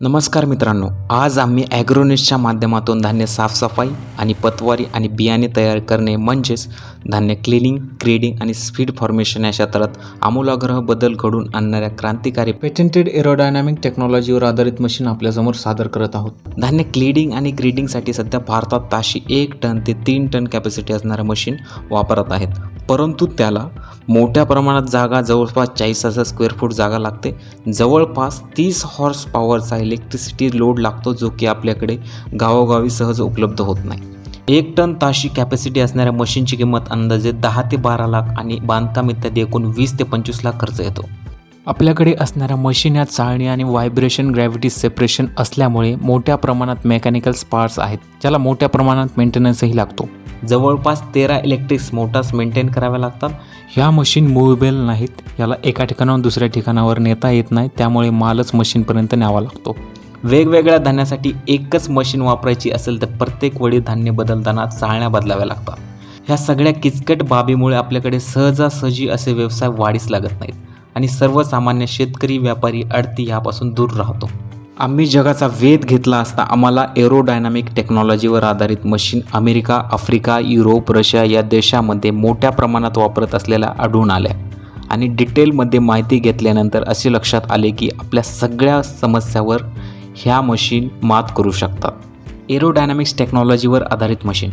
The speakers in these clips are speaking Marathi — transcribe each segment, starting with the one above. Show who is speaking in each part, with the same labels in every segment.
Speaker 1: नमस्कार मित्रांनो आज आम्ही ॲग्रोनेसच्या माध्यमातून धान्य साफसफाई आणि पतवारी आणि बियाणे तयार करणे म्हणजेच धान्य क्लिनिंग ग्रेडिंग आणि स्पीड फॉर्मेशन या क्षेत्रात आमूलाग्रह बदल घडून आणणाऱ्या क्रांतिकारी पेटेंटेड एरोडायनामिक टेक्नॉलॉजीवर आधारित मशीन आपल्यासमोर सादर करत आहोत. धान्य क्लिडिंग आणि ग्रेडिंगसाठी सध्या भारतात ताशी एक टन ते तीन टन कॅपॅसिटी असणारं मशीन वापरत आहेत. परंतु त्याला मोठ्या प्रमाणात जागा जवळपास चाळीस हजार स्क्वेअर फूट जागा लागते. जवळपास तीस हॉर्स पॉवरचा इलेक्ट्रिसिटी लोड लागतो जो की आपल्याकडे गावोगावी सहज उपलब्ध होत नाही. एक टन ताशी कॅपॅसिटी असणाऱ्या मशीनची किंमत अंदाजे दहा ते बारा लाख आणि बांधकाम इत्यादी एकूण वीस ते पंचवीस लाख खर्च येतो. आपल्याकडे असणाऱ्या मशीन या चाळणी आणि व्हायब्रेशन ग्रॅव्हिटी सेपरेशन असल्यामुळे मोठ्या प्रमाणात मेकॅनिकल स्पार्ट्स आहेत ज्याला मोठ्या प्रमाणात मेंटेनन्सही लागतो. जवळपास तेरा इलेक्ट्रिक्स मोटार्स मेंटेन कराव्या लागतात. ह्या मशीन मुव्हेबल नाहीत याला एका ठिकाणाहून दुसऱ्या ठिकाणावर नेता येत नाही त्यामुळे मालच मशीनपर्यंत न्यावा लागतो. वेगवेगळ्या धान्यासाठी एकच मशीन वापरायची असेल तर प्रत्येक वेळी धान्य बदलताना चाळण्या बदलाव्या लागतात. ह्या सगळ्या किचकट बाबीमुळे आपल्याकडे सहजासहजी असे व्यवसाय वाढीस लागत नाहीत. आणि सर्वसामान्य शेतकरी व्यापारी अडती ह्यापासून दूर राहतो. आम्ही जगाचा वेध घेतला असता आम्हाला एरोडायनामिक टेक्नॉलॉजीवर आधारित machine America Africa Europe Russia या देशामध्ये मोठ्या प्रमाणात वापरत असलेल्या आढळून आल्या. आणि डिटेलमध्ये माहिती घेतल्यानंतर असे लक्षात आले की आपल्या सगळ्या समस्यावर ह्या मशीन मात करू शकतात. एरोडायनामिक्स टेक्नॉलॉजीवर आधारित मशीन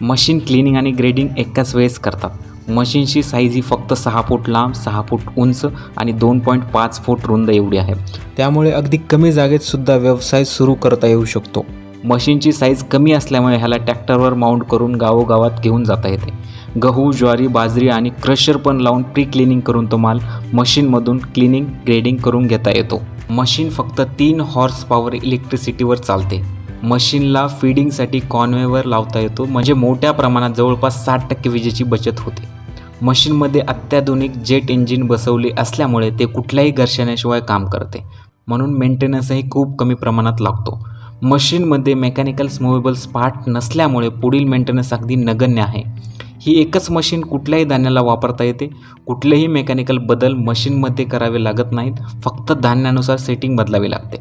Speaker 1: मशीन क्लिनिंग आणि ग्रेडिंग एकाच वेळेस करतात. मशीनची साईज ही फक्त सहा फूट लांब सहा फूट उंच आणि दोन पॉईंट पाच फूट रुंद एवढी आहे. त्यामुळे अगदी कमी जागेत सुद्धा व्यवसाय सुरू करता येऊ शकतो. मशीनची साईज कमी असल्यामुळे ह्याला ट्रॅक्टरवर माउंट करून गावोगावात घेऊन जाता येते. गहू ज्वारी बाजरी आणि क्रशर पण लावून प्री क्लिनिंग करून तो माल मशीनमधून क्लिनिंग ग्रेडिंग करून घेता येतो. मशीन फक्त तीन हॉर्स पॉवर इलेक्ट्रिसिटीवर चालते. मशीनला फीडिंगसाठी कॉन्वेवर लावता येतो. म्हणजे मोठ्या प्रमाणात जवळपास साठ टक्के विजेची बचत होते. मशीनमध्ये अत्याधुनिक जेट इंजिन बसवले असल्यामुळे ते कुठल्याही घर्षणाशिवाय काम करते. म्हणून मेंटेनन्सही खूप कमी प्रमाणात लागतो. मशीनमध्ये मेकॅनिकल मुव्हेबल पार्ट नसल्यामुळे पुढील मेंटेनन्स अगदी नगण्य आहे. ही एकच मशीन कुठल्याही धान्याला वापरता येते. कुठलेही मेकॅनिकल बदल मशीनमध्ये करावे लागत नाहीत. फक्त धान्यानुसार सेटिंग बदलावी लागते.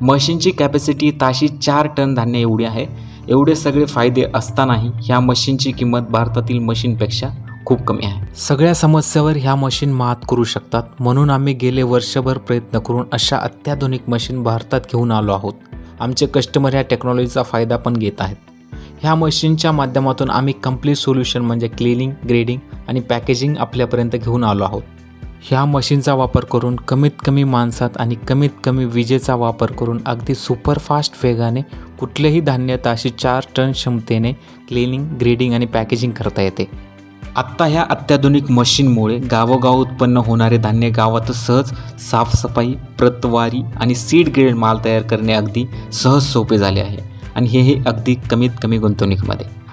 Speaker 1: मशीनची कॅपॅसिटी ताशी चार टन धान्य एवढी आहे. एवढे सगळे फायदे असतानाही ह्या मशीनची किंमत भारतातील मशीनपेक्षा खूप कमी आहे. सगळ्या समस्यावर ह्या मशीन मात करू शकतात. म्हणून आम्ही गेले वर्षभर प्रयत्न करून अशा अत्याधुनिक मशीन भारतात घेऊन आलो आहोत. आमचे कस्टमर ह्या टेक्नॉलॉजीचा फायदा पण घेत आहेत. ह्या मशीनच्या माध्यमातून आम्ही कंप्लीट सोल्युशन म्हणजे क्लिनिंग ग्रेडिंग आणि पॅकेजिंग आपल्यापर्यंत घेऊन आलो आहोत. ह्या मशीनचा वापर करून कमीत कमी माणसात आणि कमीत कमी विजेचा वापर करून अगदी सुपरफास्ट वेगाने कुठलेही धान्य ताशी चार टन क्षमतेने क्लिनिंग ग्रेडिंग आणि पॅकेजिंग करता येते. आत्ता ह्या अत्याधुनिक मशीनमुळे गावोगाव उत्पन्न होणारे धान्य गावातच सहज साफसफाई प्रतवारी आणि सीड ग्रेड माल तयार करणे अगदी सहज सोपे झाले आहे. आणि हे हे अगदी कमीत कमी गुंतवणुकीमध्ये.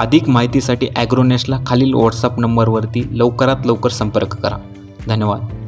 Speaker 1: अधिक माहितीसाठी ॲग्रोनेसला खालील व्हॉट्सअप नंबरवरती लवकरात लवकर संपर्क करा. धन्यवाद.